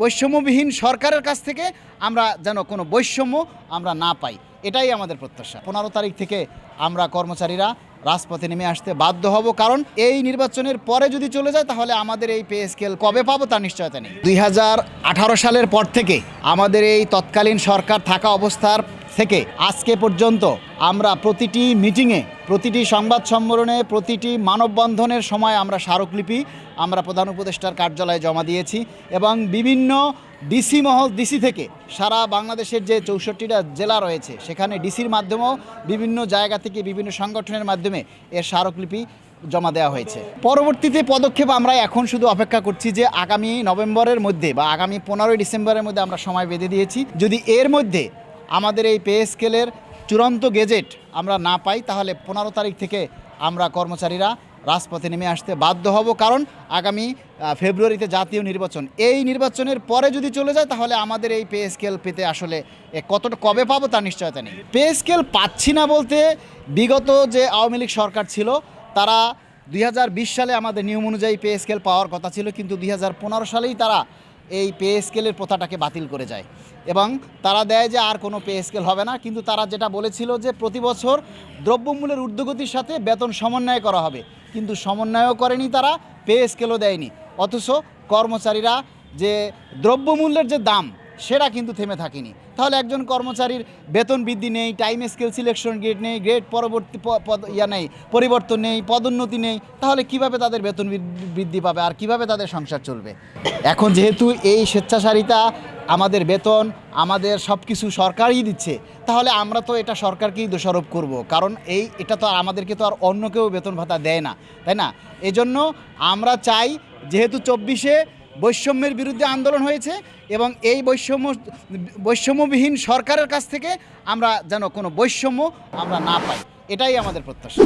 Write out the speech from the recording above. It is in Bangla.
বৈষম্যবিহীন সরকারের কাছ থেকে আমরা যেন কোনো বৈষম্য আমরা না পাই। এটাই আমাদের প্রত্যাশা। পনেরো তারিখ থেকে আমরা কর্মচারীরা রাজপথে নেমে আসতে বাধ্য হব কারণ এই নির্বাচনের পরে যদি চলে যায় তাহলে আমাদের এই পে স্কেল কবে পাবো তার নিশ্চয়তা নেই। দুই হাজার আঠারো সালের পর থেকে আমাদের এই তৎকালীন সরকার থাকা অবস্থার থেকে আজকে পর্যন্ত আমরা প্রতিটি মিটিংয়ে, প্রতিটি সংবাদ সম্মেলনে, প্রতিটি মানববন্ধনের সময় আমরা স্মারকলিপি আমরা প্রধান উপদেষ্টার কার্যালয়ে জমা দিয়েছি এবং বিভিন্ন ডিসি মহল ডিসি থেকে সারা বাংলাদেশের যে চৌষট্টিটা জেলা রয়েছে, সেখানে ডিসির মাধ্যমেও বিভিন্ন জায়গা থেকে বিভিন্ন সংগঠনের মাধ্যমে এর স্মারকলিপি জমা দেওয়া হয়েছে। পরবর্তীতে পদক্ষেপ আমরা এখন শুধু অপেক্ষা করছি যে আগামী নভেম্বরের মধ্যে বা আগামী পনেরোই ডিসেম্বরের মধ্যে আমরা সময় বেঁধে দিয়েছি। যদি এর মধ্যে আমাদের এই পে স্কেলের চূড়ান্ত গেজেট আমরা না পাই, তাহলে পনেরো তারিখ থেকে আমরা কর্মচারীরা রাজপথে নেমে আসতে বাধ্য হব। কারণ আগামী ফেব্রুয়ারিতে জাতীয় নির্বাচন। এই নির্বাচনের পরে যদি চলে যায়, তাহলে আমাদের এই পে স্কেল পেতে আসলে কতটা, কবে পাবো তার নিশ্চয়তা নেই। পে স্কেল পাচ্ছি না বলতে বিগত যে আওয়ামী লীগ সরকার ছিল, তারা দুই হাজার বিশ সালে আমাদের নিয়ম অনুযায়ী পে স্কেল পাওয়ার কথা ছিল, কিন্তু দুই হাজার পনেরো সালেই তারা এই পে স্কেলের প্রথাটাকে বাতিল করে যায়। এবং তারা দেয় যে আর কোনো পে স্কেল হবে না, কিন্তু তারা যেটা বলেছিল যে প্রতি বছর দ্রব্যমূল্যের ঊর্ধ্বগতির সাথে বেতন সমন্বয় করা হবে। কিন্তু সমন্বয়ও করেনি তারা, পে স্কেলও দেয়নি। অথচ কর্মচারীরা যে দ্রব্যমূল্যের যে দাম সেটা কিন্তু থেমে থাকেনি। তাহলে একজন কর্মচারীর বেতন বৃদ্ধি নেই টাইম স্কেল সিলেকশন গ্রেড নেই গ্রেড পরবর্তী ইয়া নেই, পরিবর্তন নেই, পদোন্নতি নেই, তাহলে কীভাবে তাদের বেতন বৃদ্ধি- পাবে আর কীভাবে তাদের সংসার চলবে? এখন যেহেতু এই স্বেচ্ছাচারিতা আমাদের বেতন, আমাদের সব কিছু সরকারই দিচ্ছে, তাহলে আমরা তো এটা সরকারকেই দোষারোপ করব, কারণ এই, এটা তো আমাদেরকে তো আর অন্য কেউ বেতন ভাতা দেয় না, তাই না? এজন্য আমরা চাই, যেহেতু চব্বিশে বৈষম্যের বিরুদ্ধে আন্দোলন হয়েছে এবং এই বৈষম্য, বৈষম্যবিহীন সরকারের কাছ থেকে আমরা যেন কোনো বৈষম্য আমরা না পাই। এটাই আমাদের প্রত্যাশা।